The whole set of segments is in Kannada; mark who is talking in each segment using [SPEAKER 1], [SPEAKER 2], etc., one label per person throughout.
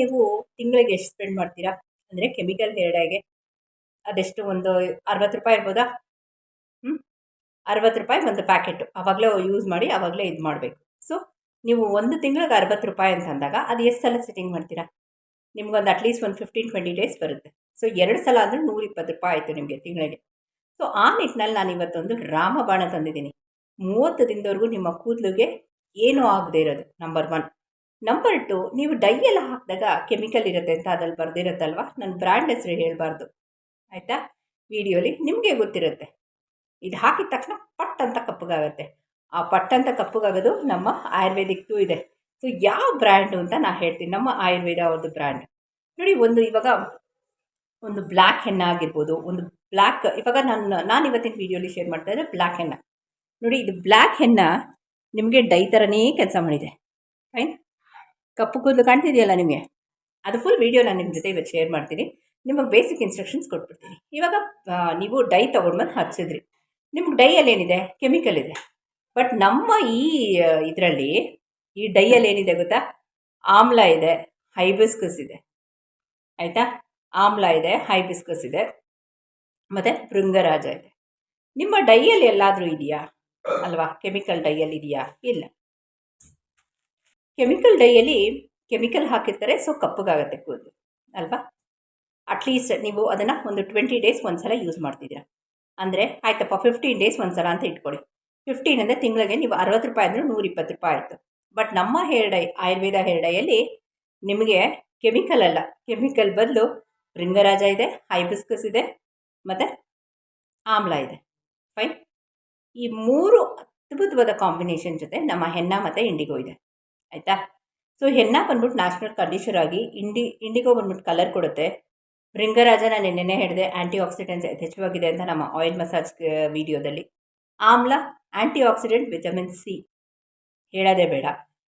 [SPEAKER 1] ನೀವು ತಿಂಗಳಿಗೆ ಎಷ್ಟು ಸ್ಪೆಂಡ್ ಮಾಡ್ತೀರಾ? ಅಂದರೆ ಕೆಮಿಕಲ್ ಹೇರ್ ಡೈಗೆ ಅದೆಷ್ಟು? ಒಂದು ಅರವತ್ತು ರೂಪಾಯಿ ಇರ್ಬೋದಾ? ಹ್ಞೂ ಅರವತ್ತು ರೂಪಾಯಿ ಒಂದು ಪ್ಯಾಕೆಟು ಆವಾಗಲೇ ಯೂಸ್ ಮಾಡಿ ಆವಾಗಲೇ ಇದು ಮಾಡಬೇಕು. ಸೊ ನೀವು ಒಂದು ತಿಂಗಳಿಗೆ ಅರವತ್ತು ರೂಪಾಯಿ ಅಂತ ಅಂದಾಗ ಅದು ಎಷ್ಟು ಸಲ ಸೆಟ್ಟಿಂಗ್ ಮಾಡ್ತೀರಾ? ನಿಮ್ಗೊಂದು ಅಟ್ಲೀಸ್ಟ್ ಒಂದು ಫಿಫ್ಟೀನ್ ಟ್ವೆಂಟಿ ಡೇಸ್ ಬರುತ್ತೆ. ಸೊ ಎರಡು ಸಲ ಅಂದರೆ ನೂರ ಇಪ್ಪತ್ತು ರೂಪಾಯಿ ಆಯಿತು ನಿಮಗೆ ತಿಂಗಳಿಗೆ. ಸೊ ಆ ನಿಟ್ಟಿನಲ್ಲಿ ನಾನು ಇವತ್ತೊಂದು ರಾಮಬಾಣ ತಂದಿದ್ದೀನಿ. ಮೂವತ್ತು ದಿನದವರೆಗೂ ನಿಮ್ಮ ಕೂದಲಿಗೆ ಏನೂ ಆಗದೆ ಇರೋದು ನಂಬರ್ ಒನ್ ನಂಬರ್ ಟು ನೀವು ಡೈ ಎಲ್ಲ ಹಾಕಿದಾಗ ಕೆಮಿಕಲ್ ಇರುತ್ತೆ ಅಂತ ಅದ್ರಲ್ಲಿ ಬರ್ದಿರುತ್ತಲ್ವ? ನನ್ನ ಬ್ರ್ಯಾಂಡ್ ಹೆಸರು ಹೇಳಬಾರ್ದು. ಆಯಿತಾ? ವಿಡಿಯೋಲಿ ನಿಮಗೆ ಗೊತ್ತಿರುತ್ತೆ. ಇದು ಹಾಕಿದ ತಕ್ಷಣ ಪಟ್ ಅಂತ ಕಪ್ಪಗಾಗುತ್ತೆ. ಆ ಪಟ್ ಅಂತ ಕಪ್ಪಗಾಗೋದು ನಮ್ಮ ಆಯುರ್ವೇದಿಕ್ದು ಇದೆ. ಸೊ ಯಾವ ಬ್ರ್ಯಾಂಡು ಅಂತ ನಾನು ಹೇಳ್ತೀನಿ. ನಮ್ಮ ಆಯುರ್ವೇದ ಅವ್ರದ್ದು ಬ್ರ್ಯಾಂಡ್ ನೋಡಿ, ಒಂದು ಇವಾಗ ಒಂದು ಬ್ಲ್ಯಾಕ್ ಹೆನ್ನ ಆಗಿರ್ಬೋದು, ಒಂದು ಬ್ಲ್ಯಾಕ್ ಇವಾಗ ನಾನು ನಾನು ಇವತ್ತಿನ ವೀಡಿಯೋಲಿ ಶೇರ್ ಮಾಡ್ತಾ ಇದ್ದರೆ ಬ್ಲ್ಯಾಕ್ ಹೆನ್ನ ನೋಡಿ, ಇದು ಬ್ಲ್ಯಾಕ್ ಹೆನ್ನ ನಿಮಗೆ ಡೈ ಥರನೇ ಕೆಲಸ ಮಾಡಿದೆ. ಫೈನ್ ಕಪ್ಪು ಕೂದಲು ಕಾಣ್ತಿದೆಯಲ್ಲ ನಿಮಗೆ? ಅದು ಫುಲ್ ವೀಡಿಯೋ ನಾನು ನಿಮ್ಮ ಜೊತೆ ಇವತ್ತು ಶೇರ್ ಮಾಡ್ತೀನಿ. ನಿಮಗೆ ಬೇಸಿಕ್ ಇನ್ಸ್ಟ್ರಕ್ಷನ್ಸ್ ಕೊಟ್ಬಿಡ್ತೀನಿ. ಇವಾಗ ನೀವು ಡೈ ತೊಗೊಂಡ್ಬಂದು ಹಚ್ಚಿದ್ರಿ. ನಿಮ್ಗೆ ಡೈಯಲ್ಲಿ ಏನಿದೆ? ಕೆಮಿಕಲ್ ಇದೆ. ಬಟ್ ನಮ್ಮ ಈ ಇದರಲ್ಲಿ, ಈ ಡೈಯಲ್ಲಿ ಏನಿದೆ ಗೊತ್ತಾ? ಆಮ್ಲ ಇದೆ ಹೈಬಿಸ್ಕಸ್ ಇದೆ. ಆಯಿತಾ? ಆಮ್ಲ ಇದೆ ಹೈಬಿಸ್ಕಸ್ ಇದೆ. ಮತ್ತು ಭೃಂಗರಾಜ ಇದೆ. ನಿಮ್ಮ ಡೈಯಲ್ಲಿ ಎಲ್ಲಾದರೂ ಇದೆಯಾ? ಅಲ್ವಾ? ಕೆಮಿಕಲ್ ಡೈಯಲ್ಲಿ ಇದೆಯಾ? ಇಲ್ಲ. ಕೆಮಿಕಲ್ ಡೈಯಲ್ಲಿ ಕೆಮಿಕಲ್ ಹಾಕಿರ್ತಾರೆ ಸೊ ಕಪ್ಪಗಾಗತ್ತೆ ಕೂದಲು, ಅಲ್ವಾ? ಅಟ್ಲೀಸ್ಟ್ ನೀವು ಅದನ್ನು ಒಂದು ಟ್ವೆಂಟಿ ಡೇಸ್ ಒಂದು ಸಲ ಯೂಸ್ ಮಾಡ್ತಿದ್ದೀರಾ. ಅಂದರೆ ಆಯ್ತಪ್ಪ ಫಿಫ್ಟೀನ್ ಡೇಸ್ ಒಂದು ಸಲ ಅಂತ ಇಟ್ಕೊಳ್ಳಿ. ಫಿಫ್ಟೀನ್ ಅಂದರೆ ತಿಂಗಳಿಗೆ ನೀವು ಅರವತ್ತು ರೂಪಾಯಿ ಅಂದರೆ ನೂರಿಪ್ಪತ್ತು ರೂಪಾಯಿ ಆಯಿತು. ಬಟ್ ನಮ್ಮ ಹೇರ್ ಡೈ ಆಯುರ್ವೇದ ಹೇರ್ ಡೈಯಲ್ಲಿ ನಿಮಗೆ ಕೆಮಿಕಲ್ ಅಲ್ಲ. ಕೆಮಿಕಲ್ ಬದಲು ರಿಂಗರಾಜ ಇದೆ ಹೈಬಿಸ್ಕಸ್ ಇದೆ, ಮತ್ತು ಆಮ್ಲ ಇದೆ. ಫೈನ್ ಈ ಮೂರು ಅದ್ಭುತವಾದ ಕಾಂಬಿನೇಷನ್ ಜೊತೆ ನಮ್ಮ ಹೆನ್ನ ಮತ್ತು ಇಂಡಿಗೋ ಇದೆ. ಆಯಿತಾ? ಸೊ ಹೆನ್ನ ಬಂದ್ಬಿಟ್ಟು ನ್ಯಾಚುರಲ್ ಕಂಡೀಷರ್ ಆಗಿ ಇಂಡಿ ಇಂಡಿಗೋ ಬಂದ್ಬಿಟ್ಟು ಕಲರ್ ಕೊಡುತ್ತೆ. ಭೃಂಗರಾಜ ನಾನು ನೆನ್ನೆ ಹೇಳಿದೆ ಆ್ಯಂಟಿ ಆಕ್ಸಿಡೆಂಟ್ಸ್ ಯಥೇಚ್ಛವಾಗಿದೆ ಅಂತ ನಮ್ಮ ಆಯಿಲ್ ಮಸಾಜ್ ವಿಡಿಯೋದಲ್ಲಿ ಆಮ್ಲ ಆ್ಯಂಟಿ ಆಕ್ಸಿಡೆಂಟ್ ವಿಟಮಿನ್ ಸಿ ಹೇಳೋದೇ ಬೇಡ.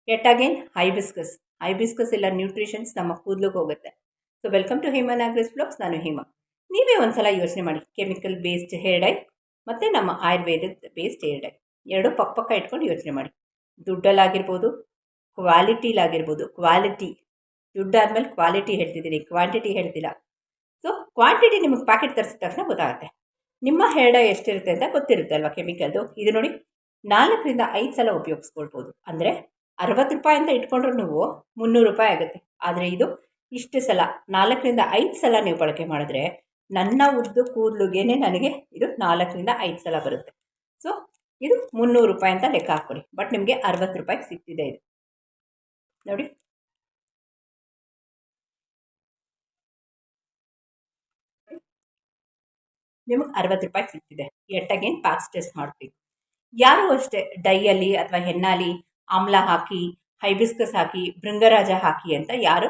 [SPEAKER 1] ಕೆಟ್ಟ ಅಗೇನ್ ಹೈಬಿಸ್ಕಸ್ ಹೈಬಿಸ್ಕಸ್ ಇಲ್ಲ ನ್ಯೂಟ್ರಿಷನ್ಸ್ ನಮ್ಮ ಕೂದಲಿಗೆ ಹೋಗುತ್ತೆ. ಸೊ ವೆಲ್ಕಮ್ ಟು ಹಿಮನ್ ಆಗ್ರೆಸ್ ಬ್ಲಾಗ್ಸ್ ನಾನು ಹಿಮ. ನೀವೇ ಒಂದು ಸಲ ಯೋಚನೆ ಮಾಡಿ. ಕೆಮಿಕಲ್ ಬೇಸ್ಡ್ ಹೇರ್ ಡೈ ಮತ್ತು ನಮ್ಮ ಆಯುರ್ವೇದದ ಬೇಸ್ಡ್ ಹೇರ್ ಡೈ ಎರಡು ಪಕ್ಕ ಪಕ್ಕ ಇಟ್ಕೊಂಡು ಯೋಚನೆ ಮಾಡಿ. ದುಡ್ಡಲ್ಲಾಗಿರ್ಬೋದು ಕ್ವಾಲಿಟಿಲಾಗಿರ್ಬೋದು ಕ್ವಾಲಿಟಿ ದುಡ್ಡಾದ್ಮೇಲೆ ಕ್ವಾಲಿಟಿ ಹೇಳ್ತಿದ್ದೀನಿ ಕ್ವಾಂಟಿಟಿ ಹೇಳ್ತಿಲ್ಲ. ಸೊ ಕ್ವಾಂಟಿಟಿ ನಿಮಗೆ ಪ್ಯಾಕೆಟ್ ತರಿಸಿದ ತಕ್ಷಣ ಗೊತ್ತಾಗುತ್ತೆ. ನಿಮ್ಮ ಹೆರಡ ಎಷ್ಟಿರುತ್ತೆ ಅಂತ ಗೊತ್ತಿರುತ್ತೆ ಅಲ್ವಾ ಕೆಮಿಕಲ್ದು ಇದು ನೋಡಿ, ನಾಲ್ಕರಿಂದ ಐದು ಸಲ ಉಪಯೋಗಿಸ್ಕೊಳ್ಬೋದು. ಅಂದರೆ ಅರವತ್ತು ರೂಪಾಯಿ ಅಂತ ಇಟ್ಕೊಂಡ್ರೆ ನೀವು ಮುನ್ನೂರು ರೂಪಾಯಿ ಆಗುತ್ತೆ. ಆದರೆ ಇದು ಇಷ್ಟು ಸಲ, ನಾಲ್ಕರಿಂದ ಐದು ಸಲ ನೀವು ಬಳಕೆ ಮಾಡಿದ್ರೆ ನನ್ನ ಉದ್ದು ಕೂದಲುಗೇನೆ ನನಗೆ ಇದು ನಾಲ್ಕರಿಂದ ಐದು ಸಲ ಬರುತ್ತೆ. ಸೊ ಇದು ಮುನ್ನೂರು ರೂಪಾಯಿ ಅಂತ ಲೆಕ್ಕ ಹಾಕ್ಕೊಳ್ಳಿ ಬಟ್ ನಿಮಗೆ ಅರವತ್ತು ರೂಪಾಯಿಗೆ ಸಿಗ್ತಿದೆ ಇದು. ನೋಡಿ ನಿಮಗೆ ಅರವತ್ತು ಸಿಕ್ತಿದೆ ಸಿಗ್ತಿದೆ. ಅಗೇನ್ ಪ್ಯಾಕ್ಸ್ ಟೆಸ್ಟ್ ಮಾಡಬೇಕು. ಯಾರು ಅಷ್ಟೇ ಡೈಯಲ್ಲಿ ಅಥವಾ ಹೆನ್ನಾಲಿ ಆಮ್ಲ ಹಾಕಿ ಹೈಬಿಸ್ಕಸ್ ಹಾಕಿ, ಭೃಂಗರಾಜ ಹಾಕಿ ಅಂತ ಯಾರು?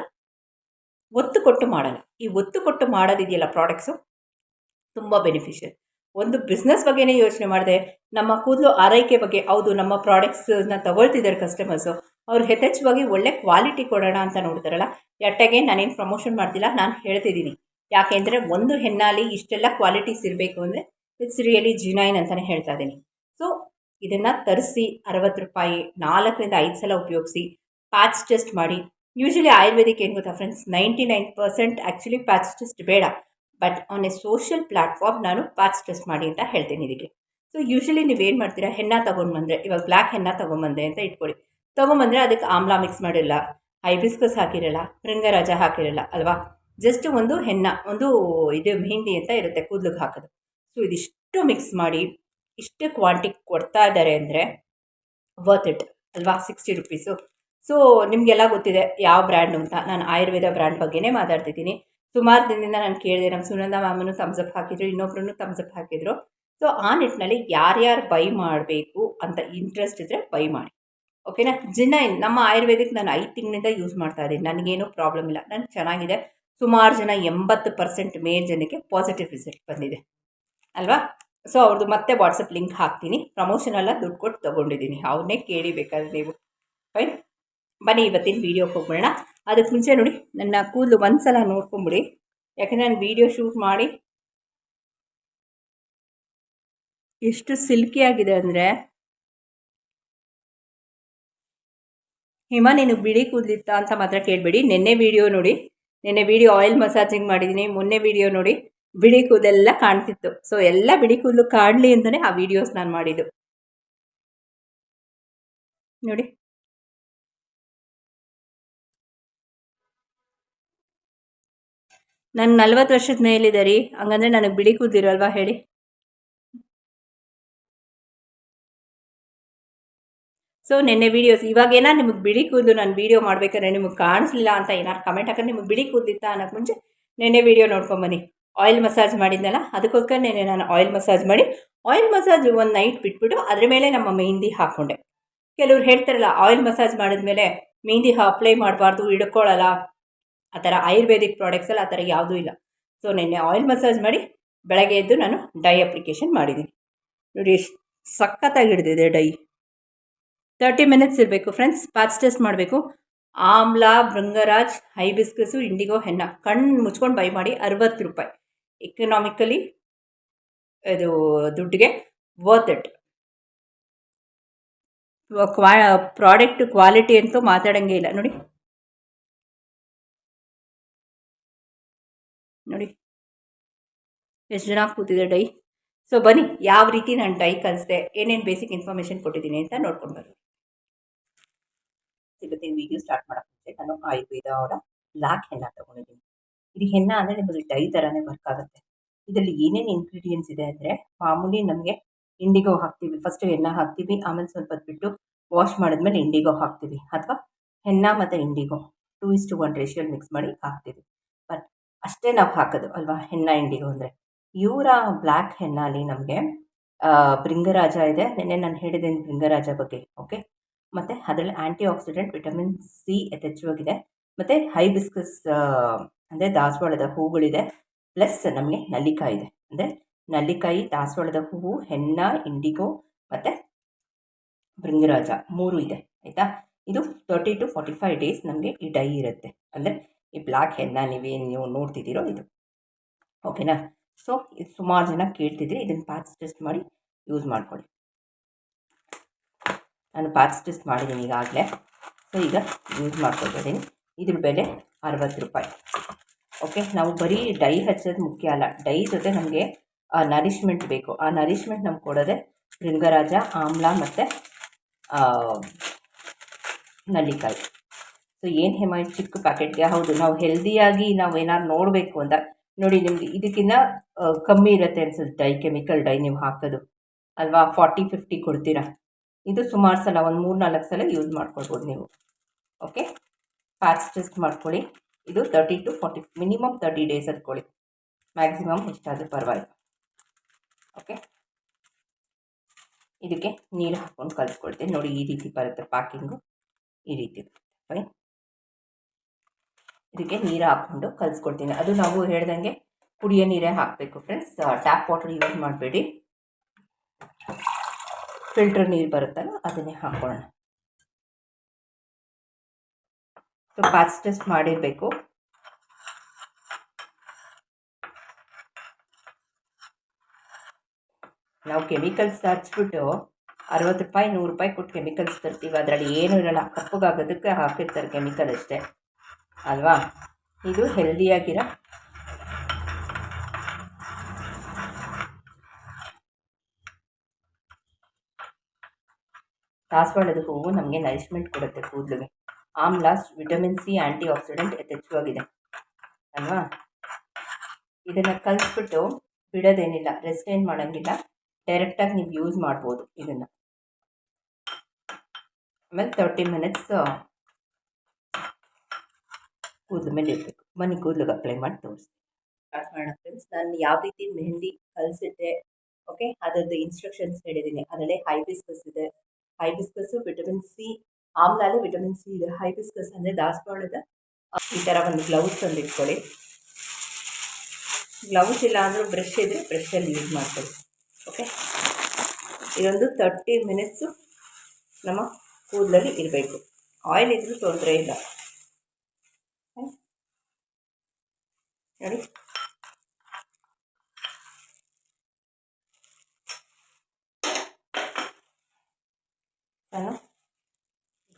[SPEAKER 1] ಒತ್ತು ಕೊಟ್ಟು ಮಾಡಲ್ಲ. ಈ ಒತ್ತು ಕೊಟ್ಟು ಮಾಡೋದಿದೆಯಲ್ಲ ಪ್ರಾಡಕ್ಟ್ಸು ತುಂಬ ಬೆನಿಫಿಷಿಯಲ್ ಒಂದು ಬಿಸ್ನೆಸ್ ಬಗ್ಗೆನೇ ಯೋಚನೆ ಮಾಡಿದೆ, ನಮ್ಮ ಕೂದಲು ಆರೈಕೆ ಬಗ್ಗೆ ಹೌದು, ನಮ್ಮ ಪ್ರಾಡಕ್ಟ್ಸನ್ನ ತಗೊಳ್ತಿದ್ದಾರೆ ಕಸ್ಟಮರ್ಸು ಅವ್ರು ಯಥೇಚ್ಛವಾಗಿ ಒಳ್ಳೆ ಕ್ವಾಲಿಟಿ ಕೊಡೋಣ ಅಂತ ನೋಡ್ತಾರಲ್ಲ ಎಟ್ಟಾಗೆ ನಾನೇನು ಪ್ರಮೋಷನ್ ಮಾಡ್ತಿಲ್ಲ, ನಾನು ಹೇಳ್ತಿದ್ದೀನಿ. ಯಾಕೆಂದರೆ ಒಂದು ಹೆಣ್ಣಾಲಿ ಇಷ್ಟೆಲ್ಲ ಕ್ವಾಲಿಟೀಸ್ ಇರಬೇಕು ಅಂದರೆ ಇಟ್ಸ್ ರಿಯಲಿ ಜಿನೈನ್ ಅಂತಲೇ ಹೇಳ್ತಾ ಇದ್ದೀನಿ. ಸೊ ಇದನ್ನು ತರಿಸಿ, ಅರವತ್ತು ರೂಪಾಯಿ, ನಾಲ್ಕರಿಂದ ಐದು ಸಲ ಉಪಯೋಗಿಸಿ ಪ್ಯಾಚ್ ಟೆಸ್ಟ್ ಮಾಡಿ. ಯೂಶಲಿ ಆಯುರ್ವೇದಿಕ್ ಏನು ಗೊತ್ತಾ friends ninety nine percent actually patch test ಬೇಡ. But on a social platform ನಾನು ಪ್ಯಾಚ್ ಟೆಸ್ಟ್ ಮಾಡಿ ಅಂತ ಹೇಳ್ತೀನಿ ಇದಕ್ಕೆ. ಸೊ ಯೂಶಲಿ ನೀವೇನು ಮಾಡ್ತೀರಾ, ಹೆಣ್ಣ ತೊಗೊಂಡು ಬಂದರೆ ಇವಾಗ ಬ್ಲ್ಯಾಕ್ ಹೆಣ್ಣ ತೊಗೊಂಬಂದೆ ಅಂತ ಇಟ್ಕೊಳ್ಳಿ. ತೊಗೊಂಬಂದರೆ ಅದಕ್ಕೆ ಆಮ್ಲ ಮಿಕ್ಸ್ ಮಾಡಿರಲ್ಲ ಹೈಬಿಸ್ಕಸ್ ಹಾಕಿರಲ್ಲ, ರಂಗರಾಜ ಹಾಕಿರಲ್ಲ ಅಲ್ವಾ? ಜಸ್ಟ್ ಒಂದು ಹೆನ್ನ ಒಂದು ಇದು ಮೆಹಂದಿ ಅಂತ ಇರುತ್ತೆ ಕೂದಲಿಗೆ ಹಾಕೋದು. ಸೊ ಇದಿಷ್ಟು ಮಿಕ್ಸ್ ಮಾಡಿ, ಇಷ್ಟು ಕ್ವಾಂಟಿಟಿ ಕೊಡ್ತಾ ಇದ್ದಾರೆ ಅಂದರೆ ವರ್ತ್ ಇಟ್ ಅಲ್ವಾ? ಸಿಕ್ಸ್ಟಿ ರುಪೀಸು ಸೊ ನಿಮಗೆಲ್ಲ ಗೊತ್ತಿದೆ ಯಾವ ಬ್ರ್ಯಾಂಡು ಅಂತ. ನಾನು ಆಯುರ್ವೇದ ಬ್ರ್ಯಾಂಡ್ ಬಗ್ಗೆನೇ ಮಾತಾಡ್ತಿದ್ದೀನಿ. ಸುಮಾರು ದಿನದಿಂದ ನಾನು ಕೇಳಿದೆ, ನಮ್ಮ ಸುನಂದ ಮ್ಯಾಮನು ತಮ್ಸಪ್ ಹಾಕಿದ್ರು ಇನ್ನೊಬ್ರು ತಮ್ಸಪ್ ಹಾಕಿದ್ರು. ಸೊ ಆ ನಿಟ್ಟಿನಲ್ಲಿ ಯಾರ್ಯಾರು ಬೈ ಮಾಡಬೇಕು ಅಂತ ಇಂಟ್ರೆಸ್ಟ್ ಇದ್ದರೆ ಬೈ ಮಾಡಿ. ಓಕೆನಾ? ಜಿನೈನ್ ನಮ್ಮ ಆಯುರ್ವೇದಿಕ್ ನಾನು ಐದು ತಿಂಗಳಿಂದ ಯೂಸ್ ಮಾಡ್ತಾ ಇದ್ದೀನಿ. ನನಗೇನು ಪ್ರಾಬ್ಲಮ್ ಇಲ್ಲ. ನನಗೆ ಚೆನ್ನಾಗಿದೆ. ಸುಮಾರು ಜನ ಎಂಬತ್ತು ಪರ್ಸೆಂಟ್ ಮೇಲ್ ಜನಕ್ಕೆ ಪಾಸಿಟಿವ್ ರಿಸಲ್ಟ್ ಬಂದಿದೆ. ಅಲ್ವಾ? ಸೊ ಅವ್ರದ್ದು ಮತ್ತೆ ವಾಟ್ಸಪ್ ಲಿಂಕ್ ಹಾಕ್ತೀನಿ. ಪ್ರಮೋಷನ್ ಎಲ್ಲ ದುಡ್ಡು ಕೊಟ್ಟು ತೊಗೊಂಡಿದ್ದೀನಿ. ಅವ್ರನ್ನೇ ಕೇಳಿ ಬೇಕಾದ್ರೆ ನೀವು. ಫೈನ್ ಬನ್ನಿ, ಇವತ್ತಿನ ವೀಡಿಯೋಗೆ ಹೋಗ್ಬಿಡೋಣ. ಅದಕ್ಕೆ ಮುಂಚೆ ನೋಡಿ, ನನ್ನ ಕೂದಲು ಒಂದು ಸಲ ನೋಡ್ಕೊಂಬಿಡಿ. ಯಾಕಂದರೆ ನಾನು ವೀಡಿಯೋ ಶೂಟ್ ಮಾಡಿ ಎಷ್ಟು ಸಿಲ್ಕಿ ಆಗಿದೆ ಅಂದರೆ ಹಿಮ, ನೀನು ಬಿಳಿ ಕೂದಲಿತ್ತಾ ಅಂತ ಮಾತ್ರ ಕೇಳಬೇಡಿ. ನಿನ್ನೆ ವಿಡಿಯೋ ನೋಡಿ, ನಿನ್ನೆ ವಿಡಿಯೋ ಆಯಿಲ್ ಮಸಾಜಿಂಗ್ ಮಾಡಿದ್ದೀನಿ ಮೊನ್ನೆ ವಿಡಿಯೋ ನೋಡಿ, ಬಿಳಿ ಕೂದಲೆಲ್ಲ ಕಾಣ್ತಿತ್ತು. ಸೊ ಎಲ್ಲ ಬಿಳಿ ಕೂದಲು ಕಾಣಲಿ ಅಂತಲೇ ಆ ವಿಡಿಯೋಸ್ ನಾನು ಮಾಡಿದ್ದು. ನೋಡಿ. ನಾನು ನಲ್ವತ್ತು ವರ್ಷದ ಮೇಲಿದೆ ರೀ. ಹಂಗಂದ್ರೆ ನನಗೆ ಬಿಳಿ ಕೂದಿರಲ್ವಾ ಹೇಳಿ? ಸೊ ನಿನ್ನೆ ವೀಡಿಯೋಸ್ ಇವಾಗ ಏನಾರು ನಿಮಗೆ ಬಿಳಿ ಕೂದಲು ನಾನು ವೀಡಿಯೋ ಮಾಡಬೇಕಾದ್ರೆ ನಿಮಗೆ ಕಾಣಿಸ್ಲಿಲ್ಲ ಅಂತ ಏನಾರು ಕಮೆಂಟ್ ಹಾಕೊಂಡು ನಿಮಗೆ ಬಿಳಿ ಕೂದಲಿತ್ತ ಅನ್ನೋಕ್ಕೆ ಮುಂಚೆ ನೆನ್ನೆ ವೀಡಿಯೋ ನೋಡ್ಕೊಂಬನ್ನಿ ಆಯಿಲ್ ಮಸಾಜ್ ಮಾಡಿದ್ನಲ್ಲ, ಅದಕ್ಕೋಸ್ಕರ ನೆನ್ನೆ ನಾನು ಆಯಿಲ್ ಮಸಾಜ್ ಮಾಡಿ ಆಯಿಲ್ ಮಸಾಜ್ ಒಂದು ನೈಟ್ ಬಿಟ್ಬಿಟ್ಟು ಅದ್ರ ಮೇಲೆ ನಮ್ಮ ಮೆಹಂದಿ ಹಾಕ್ಕೊಂಡೆ ಕೆಲವ್ರು ಹೇಳ್ತಾರಲ್ಲ ಆಯಿಲ್ ಮಸಾಜ್ ಮಾಡಿದ್ಮೇಲೆ ಮೆಹಂದಿ ಅಪ್ಲೈ ಮಾಡಬಾರ್ದು, ಹಿಡ್ಕೊಳ್ಳಲ್ಲ. ಆ ಥರ ಆಯುರ್ವೇದಿಕ್ ಪ್ರಾಡಕ್ಟ್ಸಲ್ಲಿ ಆ ಥರ ಯಾವುದೂ ಇಲ್ಲ. ಸೊ ನಿನ್ನೆ ಆಯಿಲ್ ಮಸಾಜ್ ಮಾಡಿ ಬೆಳಗ್ಗೆ ಎದ್ದು ನಾನು ಡೈ ಅಪ್ಲಿಕೇಶನ್ ಮಾಡಿದ್ದೀನಿ. ನೋಡಿ ಸಖತ್ತಾಗಿ ಹಿಡಿದಿದೆ ಡೈ ತರ್ಟಿ ಮಿನಿಟ್ಸ್ ಇರಬೇಕು ಫ್ರೆಂಡ್ಸ್ ಪಾಚ್ ಟೆಸ್ಟ್ ಮಾಡಬೇಕು. ಆಮ್ಲ, ಭೃಂಗರಾಜ್ ಹೈಬಿಸ್ಕಸು ಇಂಡಿಗೋ ಹೆನ್ನ ಕಣ್ಣು ಮುಚ್ಕೊಂಡು ಬೈ ಮಾಡಿ ಅರವತ್ತು ರೂಪಾಯಿ. ಎಕನಾಮಿಕಲಿ ಇದು ದುಡ್ಡಿಗೆ ವರ್ತ್ ಇಟ್ ಕ್ವಾ ಪ್ರಾಡಕ್ಟ್ ಕ್ವಾಲಿಟಿ ಅಂತೂ ಮಾತಾಡೋಂಗೆ ಇಲ್ಲ. ನೋಡಿ. ನೋಡಿ. ಎಷ್ಟು ಜನ ಕೂತಿದೆ ಡೈ. ಸೊ ಬನ್ನಿ, ಯಾವ ರೀತಿ ನಾನು ಡೈ ಕಲಿಸ್ದೆ, ಏನೇನು ಬೇಸಿಕ್ ಇನ್ಫಾರ್ಮೇಷನ್ ಕೊಟ್ಟಿದ್ದೀನಿ ಅಂತ ನೋಡ್ಕೊಂಡು ಬರ್ರಿ ಇವತ್ತಿನ ವಿಡಿಯೋ ಸ್ಟಾರ್ಟ್ ಮಾಡೋಕ್ಕೆ ನಾನು ಆಯುರ್ವೇದ ಅವರ ಬ್ಲ್ಯಾಕ್ ಹೆನ್ನ ತಗೊಂಡಿದ್ದೀನಿ. ಇದು ಹೆನ್ನ ಅಂದರೆ ನಿಮಗೆ ಡೈ ಥರನೇ ವರ್ಕ್ ಆಗುತ್ತೆ. ಇದರಲ್ಲಿ ಏನೇನು ಇಂಗ್ರೀಡಿಯೆಂಟ್ಸ್ ಇದೆ ಅಂದರೆ ಮಾಮೂಲಿ ನಮಗೆ ಇಂಡಿಗೋ ಹಾಕ್ತೀವಿ. ಫಸ್ಟು ಹೆನ್ನ ಹಾಕ್ತೀವಿ, ಆಮೇಲೆ ಸ್ವಲ್ಪ ಬಿಟ್ಟು ವಾಶ್ ಮಾಡಿದ್ಮೇಲೆ ಇಂಡಿಗೋ ಹಾಕ್ತೀವಿ ಅಥವಾ ಹೆನ್ನ ಮತ್ತು indigo two is to one ರೇಷಿಯಲ್ಲಿ mix ಮಾಡಿ ಹಾಕ್ತೀವಿ. ಬಟ್ ಅಷ್ಟೇ ನಾವು ಹಾಕೋದು ಅಲ್ವಾ ಹೆನ್ನ ಇಂಡಿಗೋ ಅಂದರೆ. ಇವರ ಬ್ಲ್ಯಾಕ್ ಹೆನ್ನಲ್ಲಿ ನಮಗೆ ಭೃಂಗರಾಜ ಇದೆ. ನಿನ್ನೆ ನಾನು ಹೇಳಿದ್ದೀನಿ ಭೃಂಗರಾಜ ಬಗ್ಗೆ ಓಕೆ ಮತ್ತು ಅದರಲ್ಲಿ ಆ್ಯಂಟಿ ಆಕ್ಸಿಡೆಂಟ್ ವಿಟಮಿನ್ ಸಿ ಯಥೇಚ್ಛವಾಗಿದೆ. ಮತ್ತು ಹೈಬಿಸ್ಕಸ್ ಅಂದರೆ ದಾಸವಾಳದ ಹೂಗಳಿದೆ ಪ್ಲಸ್ ನಮಗೆ ನಲ್ಲಿಕಾಯಿ ಇದೆ. ಅಂದರೆ ನಲ್ಲಿಕಾಯಿ, ದಾಸವಾಳದ ಹೂವು, ಹೆಣ್ಣ, ಇಂಡಿಗೋ, ಮತ್ತು ಭೃಂಗರಾಜ ಮೂರು ಇದೆ, ಆಯಿತಾ? ಇದು thirty to forty five days ನಮಗೆ ಈ ಡೈ ಇರುತ್ತೆ. ಅಂದರೆ ಈ ಬ್ಲ್ಯಾಕ್ ಹೆನ್ನ ನೀವೇನು ನೀವು ನೋಡ್ತಿದ್ದೀರೋ ಇದು. ಓಕೆನಾ ಸೊ ಇದು ಸುಮಾರು ಜನ ಕೇಳ್ತಿದ್ರಿ ಇದನ್ನು ಪ್ಯಾಚ್ ಟೆಸ್ಟ್ ಮಾಡಿ ಯೂಸ್ ಮಾಡ್ಕೊಳ್ಳಿ. ನಾನು ಪಾರ್ಸ್ ಟೆಸ್ಟ್ ಮಾಡಿದ್ದೀನಿ ಈಗಾಗಲೇ. ಸೊ ಈಗ ಯೂಸ್ ಮಾಡ್ಕೊಳ್ತಿದ್ದೀನಿ. ಇದ್ರ ಬೆಲೆ ಅರವತ್ತು ರೂಪಾಯಿ. ಓಕೆ ನಾವು ಬರೀ ಡೈ ಹಚ್ಚೋದು ಮುಖ್ಯ ಅಲ್ಲ. ಡೈ ಜೊತೆ ನಮಗೆ ನರಿಷ್ಮೆಂಟ್ ಬೇಕು. ಆ ನರಿಷ್ಮೆಂಟ್ ನಮ್ಗೆ ಕೊಡೋದೆ ಶೃಂಗರಾಜ ಆಮ್ಲ ಮತ್ತು ನಲ್ಲಿಕಾಯಿ. ಸೊ ಏನು ಹೇಮ ಚಿಕ್ಕ ಪ್ಯಾಕೆಟ್ಗೆ ಹೌದು, ನಾವು ಹೆಲ್ದಿಯಾಗಿ ನಾವು ಏನಾದ್ರು ನೋಡಬೇಕು ಅಂತ. ನೋಡಿ, ನಿಮ್ಗೆ ಇದಕ್ಕಿಂತ ಕಮ್ಮಿ ಇರುತ್ತೆ ಅನ್ಸುತ್ತೆ ಡೈ ಕೆಮಿಕಲ್ ಡೈ ನೀವು ಹಾಕೋದು. ಅಲ್ವಾ? ಫಾರ್ಟಿ ಫಿಫ್ಟಿ ಕೊಡ್ತೀರಾ? ಇದು ಸುಮಾರು ಸಲ, ಒಂದು ಮೂರು ನಾಲ್ಕು ಸಲ ಯೂಸ್ ಮಾಡ್ಕೊಳ್ಬೋದು ನೀವು. ಓಕೆ ಪ್ಯಾಚ್ ಟೆಸ್ಟ್ ಮಾಡ್ಕೊಳ್ಳಿ. ಇದು thirty to forty minimum thirty days ಅದ್ಕೊಳ್ಳಿ maximum ಎಷ್ಟಾದರೂ ಪರವಾಗಿಲ್ಲ. ಓಕೆ ಇದಕ್ಕೆ ನೀರು ಹಾಕ್ಕೊಂಡು ಕಲಿಸ್ಕೊಳ್ತೀನಿ ನೋಡಿ, ಈ ರೀತಿ ಬರುತ್ತೆ ಪ್ಯಾಕಿಂಗು ಈ ರೀತಿ ಫೈನ್ ಇದಕ್ಕೆ ನೀರು ಹಾಕ್ಕೊಂಡು ಕಲ್ಸ್ಕೊಡ್ತೀನಿ ಅದು ನಾವು ಹೇಳ್ದಂಗೆ ಕುಡಿಯೋ ನೀರೇ ಹಾಕಬೇಕು ಫ್ರೆಂಡ್ಸ್ ಟ್ಯಾಪ್ ವಾಟರ್ ಯೂಸ್ ಮಾಡಬೇಡಿ. ಫಿಲ್ಟರ್ ನೀರು ಬರುತ್ತಲ್ಲ, ಅದನ್ನೇ ಹಾಕೊಳ್ಳೋಣ. ಸೊ ಟೆಸ್ಟ್ ಮಾಡಿರಬೇಕು. ನಾವು ಕೆಮಿಕಲ್ಸ್ ಹಚ್ಬಿಟ್ಟು ಅರವತ್ತು ರೂಪಾಯಿ, ನೂರು ರೂಪಾಯಿ ಕೊಟ್ಟು ಕೆಮಿಕಲ್ಸ್ ತರ್ತೀವಿ. ಅದರಲ್ಲಿ ಏನೂ ಇರಲ್ಲ. ಕಪ್ಪಗಾಗೋದಕ್ಕೆ ಹಾಕಿರ್ತಾರೆ ಕೆಮಿಕಲ್ ಅಷ್ಟೇ. ಅಲ್ವಾ? ಇದು ಹೆಲ್ದಿಯಾಗಿರೋ ದಾಸವಾಳದ ಹೂವು ನಮಗೆ ನರಿಶ್ಮೆಂಟ್ ಕೊಡುತ್ತೆ ಕೂದಲಿಗೆ. Amla vitamin C anti oxidant ಯಥೇಚ್ಛವಾಗಿದೆ. ಅಲ್ವಾ? ಇದನ್ನು ಕಲಿಸ್ಬಿಟ್ಟು ಬಿಡೋದೇನಿಲ್ಲ ರೆಸ್ಟ್ ಏನು ಮಾಡೋಂಗಿಲ್ಲ ಡೈರೆಕ್ಟಾಗಿ ನೀವು ಯೂಸ್ ಮಾಡ್ಬೋದು ಇದನ್ನು. ಆಮೇಲೆ ತರ್ಟಿ ಮಿನಿಟ್ಸ್ ಕೂದಲು ಮೇಲೆ ಇರಬೇಕು ಮನೆ ಕೂದಲಿಗೆ ಅಪ್ಲೈ ಮಾಡಿ ತೋರಿಸ್ತೀನಿ. ಫ್ರೆಂಡ್ಸ್ ನಾನು ಯಾವ ರೀತಿ ಮೆಹಂದಿ ಕಲಿಸಿದ್ದೆ ಓಕೆ ಅದರದ್ದು ಇನ್ಸ್ಟ್ರಕ್ಷನ್ಸ್ ಹೇಳಿದ್ದೀನಿ ಅದರಲ್ಲೇ ಹೈಬಿಸ್ಕಸ್ ಇದೆ. ಹೈಬಿಸ್ಕಸ್ಸು ವಿಟಮಿನ್ ಸಿ ಆಮ್ಲಾಲೆ ವಿಟಮಿನ್ ಸಿ ಇದೆ. ಹೈಬಿಸ್ಕಸ್ ಅಂದರೆ ದಾಸವಾಳದ ಈ ಥರ ಒಂದು ಗ್ಲೌಸ್ ತಂದು ಇಟ್ಕೊಳ್ಳಿ ಗ್ಲೌಸ್ ಇಲ್ಲ ಅಂದರೂ ಬ್ರಷ್ ಇದ್ದರೆ ಬ್ರಷಲ್ಲಿ ಯೂಸ್ ಮಾಡ್ಕೊಳ್ಳಿ. ಓಕೆ ಇದೊಂದು ತರ್ಟಿ ಮಿನಿಟ್ಸು ನಮ್ಮ ಕೂದಲಲ್ಲಿ ಇರಬೇಕು. ಆಯಿಲ್ ಇದ್ದರೂ ತೊಂದರೆ ಇಲ್ಲ. ನೋಡಿ ನಾನು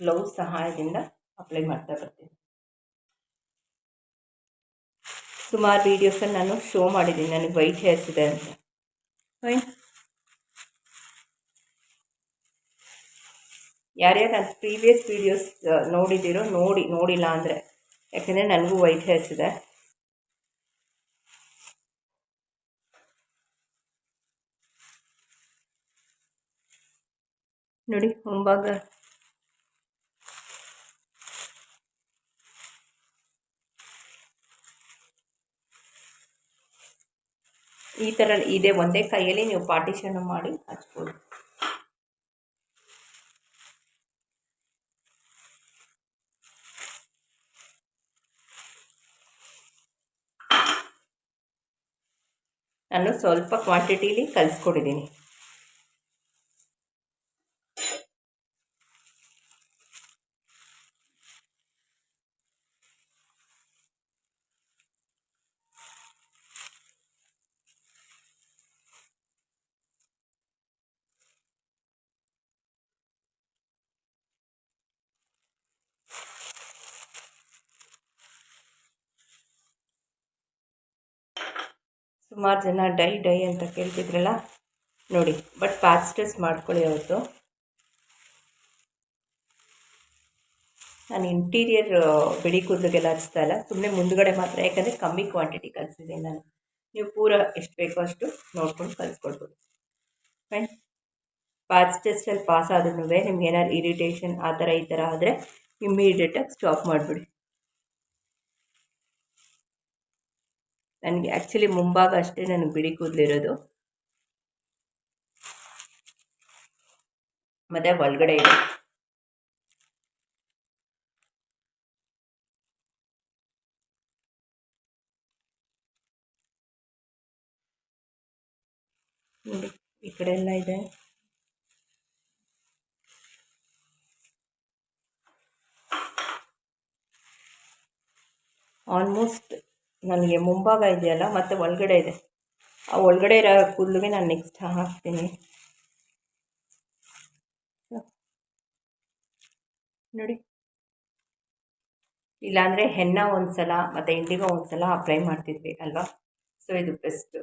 [SPEAKER 1] ಗ್ಲೌಸ್ ಸಹಾಯದಿಂದ ಅಪ್ಲೈ ಮಾಡ್ತಾ ಬರ್ತೀನಿ. ಸುಮಾರು ವೀಡಿಯೋಸಲ್ಲಿ ನಾನು ಶೋ ಮಾಡಿದ್ದೀನಿ ನನಗೆ ವೈಟ್ ಹೇರ್ಸ್ ಇದೆ ಅಂತ. ಫೈನ್ ಯಾರ್ಯಾರು ನನ್ನ ಪ್ರೀವಿಯಸ್ ವೀಡಿಯೋಸ್ ನೋಡಿದ್ದೀರೋ ನೋಡಿ ನೋಡಿಲ್ಲ ಅಂದರೆ. ಯಾಕೆಂದರೆ ನನಗೂ ವೈಟ್ ಹೇರ್ಸ್ ಇದೆ. ನೋಡಿ ಮುಂಭಾಗ ಈ ಥರ ಇದೆ ಒಂದೇ ಕೈಯಲ್ಲಿ ನೀವು ಪಾರ್ಟಿಷನ್ ಮಾಡಿ ಹಚ್ಬೋದು. ನಾನು ಸ್ವಲ್ಪ ಕ್ವಾಂಟಿಟೀಲಿ ಕಲಿಸ್ಕೊಡಿದ್ದೀನಿ ಸುಮಾರು ಜನ ಡೈ ಡೈ ಅಂತ ಕೇಳ್ತಿದ್ರಲ್ಲ? ನೋಡಿ, ಬಟ್ ಫಾಸ್ಟೆಸ್ಟ್ ಮಾಡ್ಕೊಳ್ಳಿ ಅವತ್ತು. ನಾನು ಇಂಟೀರಿಯರ್ ಬಿಳಿ ಕೂದಲಿಗೆಲ್ಲ ಹಚ್ತಾ ಇಲ್ಲ. ಸುಮ್ಮನೆ ಮುಂದುಗಡೆ ಮಾತ್ರ, ಯಾಕಂದರೆ ಕಮ್ಮಿ ಕ್ವಾಂಟಿಟಿ ಕಲಿಸಿದ್ದೀನಿ ನಾನು. ನೀವು ಪೂರ ಎಷ್ಟು ಬೇಕೋ ಅಷ್ಟು ನೋಡ್ಕೊಂಡು ಕಲಿಸ್ಕೊಡ್ಬೋದು. ಫೈನ್ ಪಾಸ್ ಟೆಸ್ಟಲ್ಲಿ ಪಾಸ್ ಆದ್ರೂ ನಿಮ್ಗೆ ಏನಾದ್ರು ಇರಿಟೇಷನ್ ಆ ಥರ ಈ ಥರ ಆದರೆ ಇಮ್ಮಿಡಿಯೇಟಾಗಿ ಸ್ಟಾಪ್ ಮಾಡಿಬಿಡಿ. ನನಗೆ ಆ್ಯಕ್ಚುಲಿ ಮುಂಭಾಗ ಅಷ್ಟೇ ನನಗೆ ಬಿಳಿ ಕೂದಲಿರೋದು. ಮತ್ತು ಒಳಗಡೆ ಇದೆ. ನೋಡಿ, ಈ ಕಡೆ ಎಲ್ಲ ಇದೆ. ಆಲ್ಮೋಸ್ಟ್ ನನಗೆ ಮುಂಭಾಗ ಇದೆಯಲ್ಲ, ಮತ್ತು ಒಳಗಡೆ ಇದೆ. ಆ ಒಳಗಡೆ ಇರೋ ಕೂದಲಿಗೆ ನಾನು ನೆಕ್ಸ್ಟ್ ಹಾಕ್ತೀನಿ. ನೋಡಿ. ಇಲ್ಲಾಂದರೆ ಹೆನ್ನ ಒಂದು ಸಲ ಮತ್ತು ಇಂಡಿಗೋ ಒಂದು ಸಲ ಅಪ್ಲೈ ಮಾಡ್ತಿದ್ವಿ ಅಲ್ವಾ? ಸೊ ಇದು ಬೆಸ್ಟ್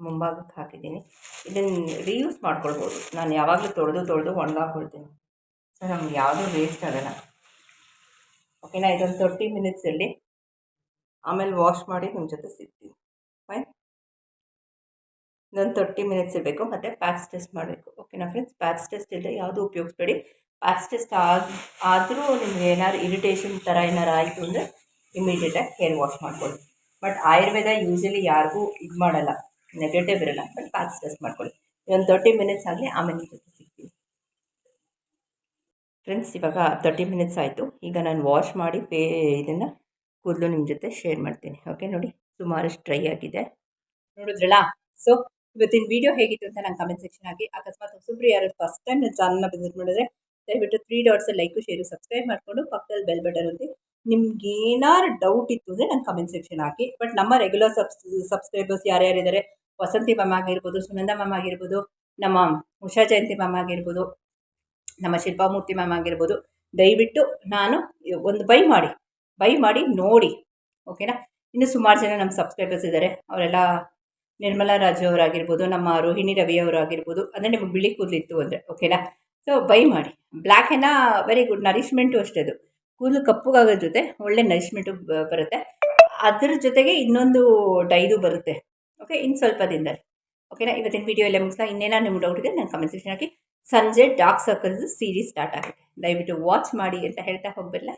[SPEAKER 1] ಮುಂಭಾಗಕ್ಕೆ ಹಾಕಿದ್ದೀನಿ. ಇದನ್ನು ರೀಯೂಸ್ ಮಾಡ್ಕೊಳ್ಬೋದು. ನಾನು ಯಾವಾಗಲೂ ತೊಳೆದು ತೊಳೆದು ಒಣಗಾಕೊಳ್ತೀನಿ ಸೊ ನಮ್ಗೆ ಯಾವುದೂ ವೇಸ್ಟ್ ಆಗೋಲ್ಲ. ಓಕೆನಾ ಇದೊಂದು ತರ್ಟಿ ಇರಲಿ ಆಮೇಲೆ ವಾಶ್ ಮಾಡಿ ನಿಮ್ಮ ಜೊತೆ ಸಿಗ್ತೀನಿ. ಫೈನ್ ಇನ್ನೊಂದು ತರ್ಟಿ ಮಿನಿಟ್ಸ್ ಇರಬೇಕು, ಮತ್ತು ಪ್ಯಾಕ್ಸ್ ಟೆಸ್ಟ್ ಮಾಡಬೇಕು. ಓಕೆನಾ ಫ್ರೆಂಡ್ಸ್ ಪ್ಯಾಕ್ಸ್ ಟೆಸ್ಟ್ ಇಲ್ಲದೆ ಯಾವುದೂ ಉಪಯೋಗಿಸ್ಬೇಡಿ. ಪ್ಯಾಕ್ಸ್ ಟೆಸ್ಟ್ ಆಗ, ಆದರೂ ನಿಮ್ಗೆ ಏನಾದ್ರು ಇರಿಟೇಷನ್ ಥರ ಏನಾರು ಆಯಿತು ಅಂದರೆ ಇಮಿಡಿಯೇಟಾಗಿ ಹೇರ್ ವಾಶ್ ಮಾಡ್ಕೊಳ್ಳಿ. ಬಟ್ ಆಯುರ್ವೇದ ಯೂಶಲಿ ಯಾರಿಗೂ ಇದು ಮಾಡಲ್ಲ ನೆಗೆಟಿವ್ ಇರಲ್ಲ ಬಟ್ ಪ್ಯಾಕ್ಸ್ ಟೆಸ್ಟ್ ಮಾಡ್ಕೊಳ್ಳಿ. ಇದೊಂದು ತರ್ಟಿ ಮಿನಿಟ್ಸ್ ಆಗಲಿ ಆಮೇಲೆ ಜೊತೆ ಫ್ರೆಂಡ್ಸ್ ಇವಾಗ ತರ್ಟಿ ಮಿನಿಟ್ಸ್ ಆಯಿತು. ಈಗ ನಾನು ವಾಶ್ ಮಾಡಿ ಪೇ ಇದನ್ನು ಕೂದಲು ನಿಮ್ಮ ಜೊತೆ ಶೇರ್ ಮಾಡ್ತೀನಿ. ಓಕೆ ನೋಡಿ? ಸುಮಾರಷ್ಟು ಡ್ರೈ ಆಗಿದೆ. ನೋಡಿದ್ರಲ್ಲ? ಸೊ ಇವತ್ತಿನ ವಿಡಿಯೋ ಹೇಗಿತ್ತು ಅಂತ ನಾನು ಕಮೆಂಟ್ ಸೆಕ್ಷನ್ ಆಗಿ ಅಕಸ್ಮಾತ್ ಹೊಸಬ್ರು ಯಾರು ಫಸ್ಟ್ ಟೈಮ್ ನನ್ನ ಚಾನಲ್ನ ವಿಸಿಟ್ ಮಾಡಿದ್ರೆ, ದಯವಿಟ್ಟು three dots like share subscribe ಮಾಡಿಕೊಂಡು ಪಕ್ಕದಲ್ಲಿ ಬೆಲ್ ಬಟನ್ ಅಂತ ನಿಮ್ಗೆ ಏನಾರು ಡೌಟ್ ಇತ್ತು ಅಂದರೆ ನನ್ನ ಕಮೆಂಟ್ ಸೆಕ್ಷನ್ ಹಾಕಿ. ಬಟ್ ನಮ್ಮ ರೆಗ್ಯುಲರ್ ಸಬ್ಸ್ ಸಬ್ಸ್ಕ್ರೈಬರ್ಸ್ ಯಾರ್ಯಾರಿದ್ದಾರೆ ವಸಂತಿ ಮ್ಯಾಮ್ ಆಗಿರ್ಬೋದು, ಸುನಂದ ಮ್ಯಾಮ್ ಆಗಿರ್ಬೋದು, ನಮ್ಮ ಉಷಾ ಜಯಂತಿ ಮ್ಯಾಮ್ ಆಗಿರ್ಬೋದು ನಮ್ಮ ಶಿಲ್ಪಾಮೂರ್ತಿ ಮ್ಯಾಮ್ ಆಗಿರ್ಬೋದು, ದಯವಿಟ್ಟು ನಾನು ಒಂದು ಬೈ ಮಾಡಿ ಬೈ ಮಾಡಿ ನೋಡಿ ಓಕೆನಾ ಇನ್ನು ಸುಮಾರು ಜನ ನಮ್ಮ ಸಬ್ಸ್ಕ್ರೈಬರ್ಸ್ ಇದ್ದಾರೆ ಅವರೆಲ್ಲ ನಿರ್ಮಲಾ ರಾಜು ಅವರಾಗಿರ್ಬೋದು, ನಮ್ಮ ರೋಹಿಣಿ ರವಿ ಅವರಾಗಿರ್ಬೋದು, ಅಂದರೆ ನಿಮಗೆ ಬಿಳಿ ಕೂದಲಿತ್ತು ಅಂದರೆ ಓಕೆನಾ ಸೊ ಬೈ ಮಾಡಿ. ಬ್ಲ್ಯಾಕ್ ಎಲ್ಲ ವೆರಿ ಗುಡ್ ನರಿಶ್ಮೆಂಟು ಅಷ್ಟೇ ಅದು. ಕೂದಲು ಕಪ್ಪುಗಾಗೋ ಜೊತೆ ಒಳ್ಳೆ ನರಿಶ್ಮೆಂಟು ಬರುತ್ತೆ. ಅದ್ರ ಜೊತೆಗೆ ಇನ್ನೊಂದು ಡೈದು ಬರುತ್ತೆ ಓಕೆ ಇನ್ನು ಸ್ವಲ್ಪ ದಿನದಲ್ಲಿ ಓಕೆನಾ ಇವತ್ತಿನ ವೀಡಿಯೋ ಎಲ್ಲ ಮುಗಿಸ್ತಾ ಇನ್ನೇನೋ ನಿಮ್ಗೆ ಡೌಟ್ ಇದೆ ನಾನು ಕಮೆಂಟ್ ಸೆಕ್ಷನ್ ಹಾಕಿ. ಸಂಜೆ ಡಾರ್ಕ್ ಸರ್ಕಲ್ಸ್ ಸೀರೀಸ್ ಸ್ಟಾರ್ಟ್ ಆಗುತ್ತೆ. ದಯವಿಟ್ಟು ವಾಚ್ ಮಾಡಿ ಅಂತ ಹೇಳ್ತಾ ಹೋಗಬಲ್ಲ